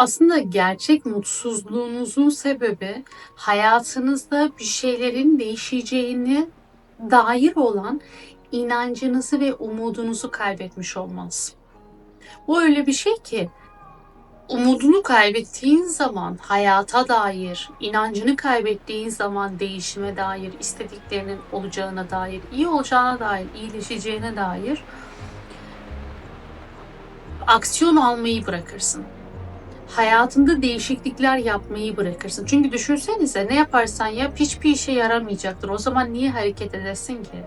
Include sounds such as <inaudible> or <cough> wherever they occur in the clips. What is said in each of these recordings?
Aslında gerçek mutsuzluğunuzun sebebi hayatınızda bir şeylerin değişeceğini dair olan inancınızı ve umudunuzu kaybetmiş olmanız. Bu öyle bir şey ki umudunu kaybettiğin zaman hayata dair, inancını kaybettiğin zaman değişime dair, istediklerinin olacağına dair, iyi olacağına dair, iyileşeceğine dair aksiyon almayı bırakırsın. Hayatında değişiklikler yapmayı bırakırsın. Çünkü düşünsenize ne yaparsan yap hiçbir işe yaramayacaktır. O zaman niye hareket edesin ki?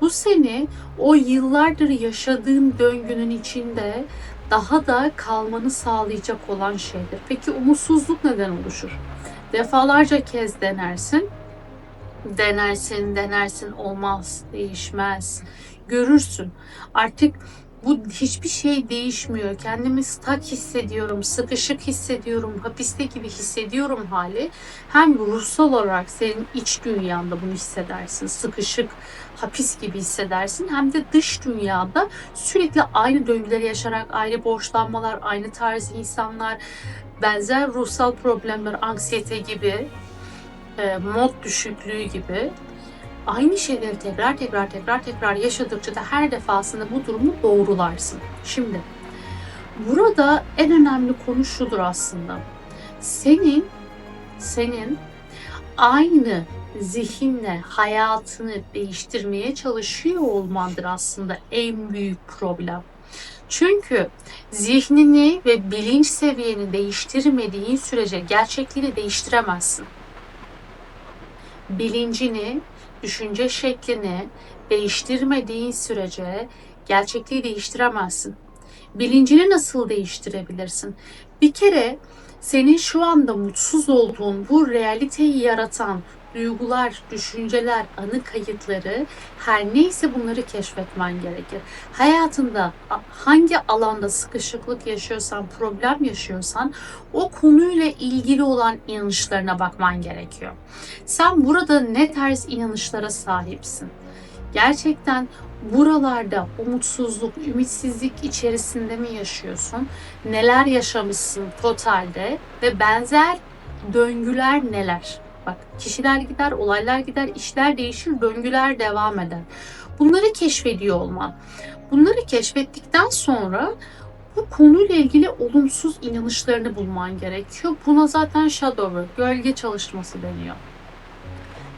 Bu seni o yıllardır yaşadığın döngünün içinde daha da kalmanı sağlayacak olan şeydir. Peki umutsuzluk neden oluşur? Defalarca kez denersin. Denersin, denersin olmaz, değişmez. Görürsün. Artık bu hiçbir şey değişmiyor. Kendimi stuck hissediyorum, sıkışık hissediyorum, hapiste gibi hissediyorum hali. Hem ruhsal olarak senin iç dünyanda bunu hissedersin. Sıkışık, hapis gibi hissedersin. Hem de dış dünyada sürekli aynı döngüleri yaşarak, aynı borçlanmalar, aynı tarz insanlar, benzer ruhsal problemler, anksiyete gibi, e, mod düşüklüğü gibi aynı şeyleri tekrar tekrar tekrar tekrar yaşadıkça da her defasında bu durumu doğrularsın. Şimdi burada en önemli konu şudur aslında. Senin senin aynı zihinle hayatını değiştirmeye çalışıyor olmandır aslında en büyük problem. Çünkü zihnini ve bilinç seviyeni değiştirmediğin sürece gerçekliğini değiştiremezsin. Bilincini düşünce şeklini değiştirmediğin sürece gerçekliği değiştiremezsin. Bilincini nasıl değiştirebilirsin? Bir kere senin şu anda mutsuz olduğun bu realiteyi yaratan duygular, düşünceler, anı kayıtları her neyse bunları keşfetmen gerekir. Hayatında hangi alanda sıkışıklık yaşıyorsan, problem yaşıyorsan o konuyla ilgili olan inanışlarına bakman gerekiyor. Sen burada ne tarz inanışlara sahipsin? Gerçekten buralarda umutsuzluk, ümitsizlik içerisinde mi yaşıyorsun? Neler yaşamışsın totalde ve benzer döngüler neler? Bak kişiler gider, olaylar gider, işler değişir, döngüler devam eder. Bunları keşfediyor olman. Bunları keşfettikten sonra bu konuyla ilgili olumsuz inanışlarını bulman gerekiyor. Buna zaten shadow work, gölge çalışması deniyor.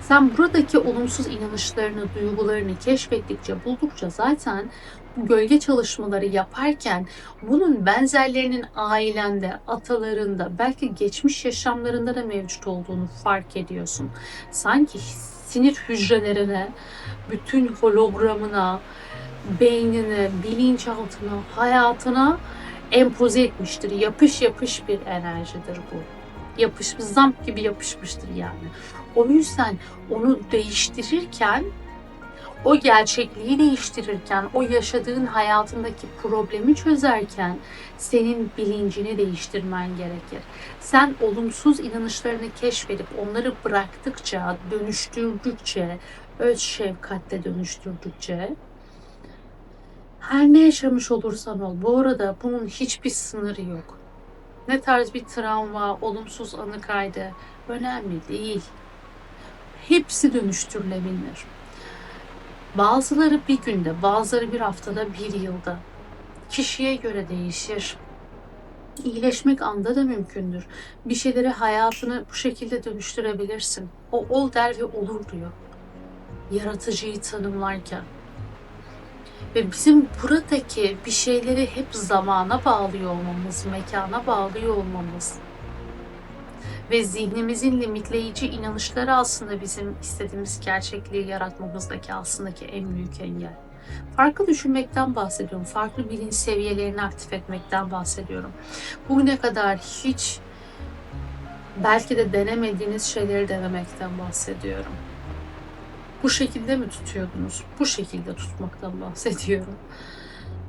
Sen buradaki olumsuz inanışlarını, duygularını keşfettikçe, buldukça zaten bu gölge çalışmaları yaparken bunun benzerlerinin ailende, atalarında, belki geçmiş yaşamlarında da mevcut olduğunu fark ediyorsun. Sanki sinir hücrelerine, bütün hologramına, beynine, bilinçaltına, hayatına empoze etmiştir. Yapış yapış bir enerjidir bu. Yapışmış, zamp gibi yapışmıştır yani. O yüzden onu değiştirirken o gerçekliği değiştirirken, o yaşadığın hayatındaki problemi çözerken senin bilincini değiştirmen gerekir. Sen olumsuz inanışlarını keşfedip onları bıraktıkça, dönüştürdükçe, öz şefkatle dönüştürdükçe her ne yaşamış olursan ol. Bu arada bunun hiçbir sınırı yok. Ne tarz bir travma, olumsuz anı kaydı önemli değil. Hepsi dönüştürülebilir. Bazıları bir günde, bazıları bir haftada, bir yılda. Kişiye göre değişir. İyileşmek anda da mümkündür. Bir şeyleri hayatını bu şekilde dönüştürebilirsin. O ol der ve olur diyor. Yaratıcıyı tanımlarken. Ve bizim buradaki bir şeyleri hep zamana bağlıyor olmamız, mekana bağlıyor olmamız ve zihnimizin limitleyici inanışları aslında bizim istediğimiz gerçekliği yaratmamızdaki aslındaki en büyük engel. Farklı düşünmekten bahsediyorum. Farklı bilinç seviyelerini aktif etmekten bahsediyorum. Bugüne kadar hiç belki de denemediğiniz şeyleri denemekten bahsediyorum. Bu şekilde mi tutuyordunuz? Bu şekilde tutmaktan bahsediyorum.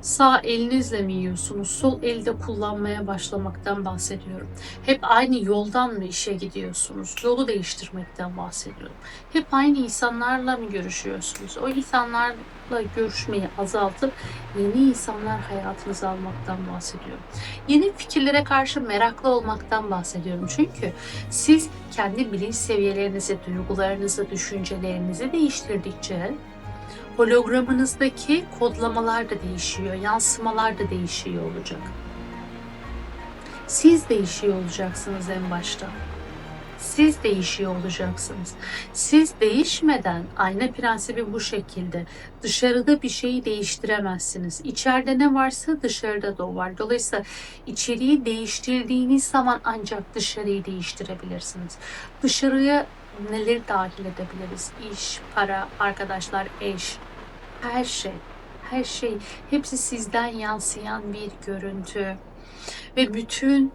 Sağ elinizle mi yiyorsunuz? Sol elde kullanmaya başlamaktan bahsediyorum. Hep aynı yoldan mı işe gidiyorsunuz? Yolu değiştirmekten bahsediyorum. Hep aynı insanlarla mı görüşüyorsunuz? O insanlar insanlarla görüşmeyi azaltıp yeni insanlar hayatınıza almaktan bahsediyorum. Yeni fikirlere karşı meraklı olmaktan bahsediyorum. Çünkü siz kendi bilinç seviyelerinizi, duygularınızı, düşüncelerinizi değiştirdikçe hologramınızdaki kodlamalar da değişiyor, yansımalar da değişiyor olacak. Siz değişiyor olacaksınız en başta. Siz değişiyor olacaksınız. Siz değişmeden ayna prensibi bu şekilde. Dışarıda bir şeyi değiştiremezsiniz. İçeride ne varsa dışarıda da o var. Dolayısıyla içeriği değiştirdiğiniz zaman ancak dışarıyı değiştirebilirsiniz. Dışarıya neleri dahil edebiliriz? İş, para, arkadaşlar, eş, her şey. Her şey. Hepsi sizden yansıyan bir görüntü. Ve bütün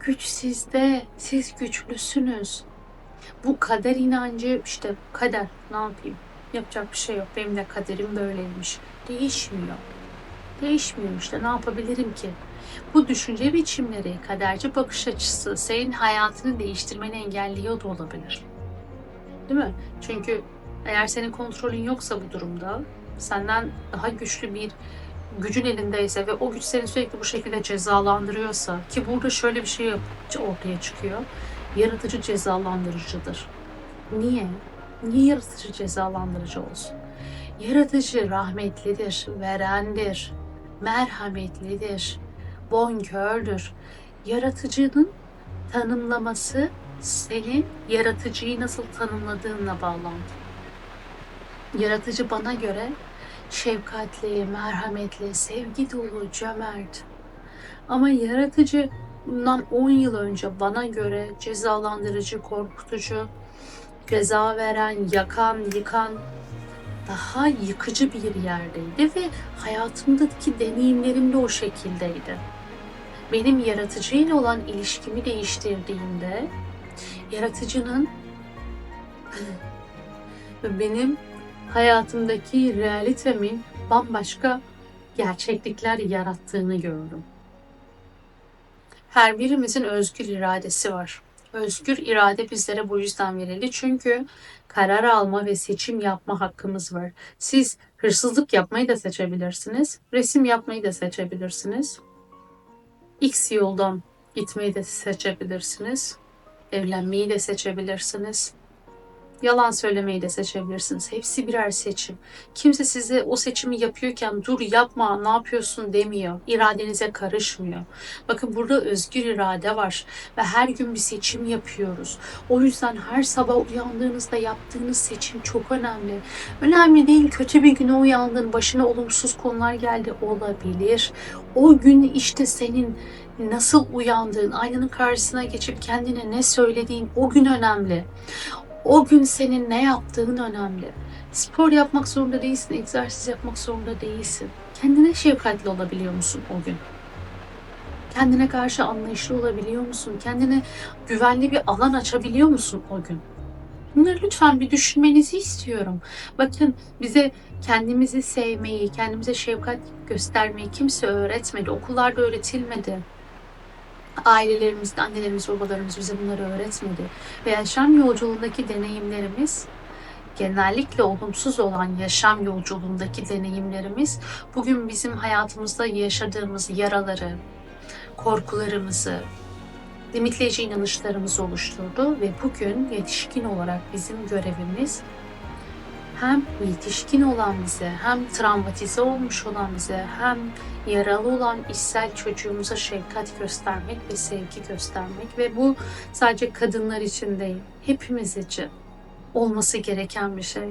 güç sizde. Siz güçlüsünüz. Bu kader inancı işte kader ne yapayım? Yapacak bir şey yok. Benim de kaderim böyleymiş. Değişmiyor. Değişmiyor işte ne yapabilirim ki? Bu düşünce biçimleri, kaderci bakış açısı senin hayatını değiştirmeni engelliyor da olabilir. Değil mi? Çünkü eğer senin kontrolün yoksa bu durumda senden daha güçlü bir gücün elindeyse ve o güç seni sürekli bu şekilde cezalandırıyorsa ki burada şöyle bir şey ortaya çıkıyor. Yaratıcı cezalandırıcıdır. Niye? Niye yaratıcı cezalandırıcı olsun? Yaratıcı rahmetlidir, verendir, merhametlidir, bonkördür. Yaratıcının tanımlaması senin yaratıcıyı nasıl tanımladığınla bağlantılı. Yaratıcı bana göre şefkatli, merhametli, sevgi dolu, cömert. Ama yaratıcı bundan 10 yıl önce bana göre cezalandırıcı, korkutucu, ceza veren, yakan, yıkan daha yıkıcı bir yerdeydi ve hayatımdaki deneyimlerim de o şekildeydi. Benim yaratıcıyla olan ilişkimi değiştirdiğimde yaratıcının <clears throat> benim hayatımdaki realitemin bambaşka gerçeklikler yarattığını gördüm. Her birimizin özgür iradesi var. Özgür irade bizlere bu yüzden verildi. Çünkü karar alma ve seçim yapma hakkımız var. Siz hırsızlık yapmayı da seçebilirsiniz. Resim yapmayı da seçebilirsiniz. X yoldan gitmeyi de seçebilirsiniz. Evlenmeyi de seçebilirsiniz. Yalan söylemeyi de seçebilirsiniz. Hepsi birer seçim. Kimse size o seçimi yapıyorken dur yapma ne yapıyorsun demiyor. İradenize karışmıyor. Bakın burada özgür irade var ve her gün bir seçim yapıyoruz. O yüzden her sabah uyandığınızda yaptığınız seçim çok önemli. Önemli değil kötü bir güne uyandın, başına olumsuz konular geldi olabilir. O gün işte senin nasıl uyandığın, aynanın karşısına geçip kendine ne söylediğin o gün önemli. O gün senin ne yaptığın önemli. Spor yapmak zorunda değilsin, egzersiz yapmak zorunda değilsin. Kendine şefkatli olabiliyor musun o gün? Kendine karşı anlayışlı olabiliyor musun? Kendine güvenli bir alan açabiliyor musun o gün? Bunları lütfen bir düşünmenizi istiyorum. Bakın bize kendimizi sevmeyi, kendimize şefkat göstermeyi kimse öğretmedi. Okullarda öğretilmedi ailelerimiz, annelerimiz, babalarımız bize bunları öğretmedi. Ve yaşam yolculuğundaki deneyimlerimiz genellikle olumsuz olan yaşam yolculuğundaki deneyimlerimiz bugün bizim hayatımızda yaşadığımız yaraları, korkularımızı, limitleyici inanışlarımızı oluşturdu ve bugün yetişkin olarak bizim görevimiz hem yetişkin olan bize, hem travmatize olmuş olan bize, hem yaralı olan içsel çocuğumuza şefkat göstermek ve sevgi göstermek ve bu sadece kadınlar için değil, hepimiz için olması gereken bir şey.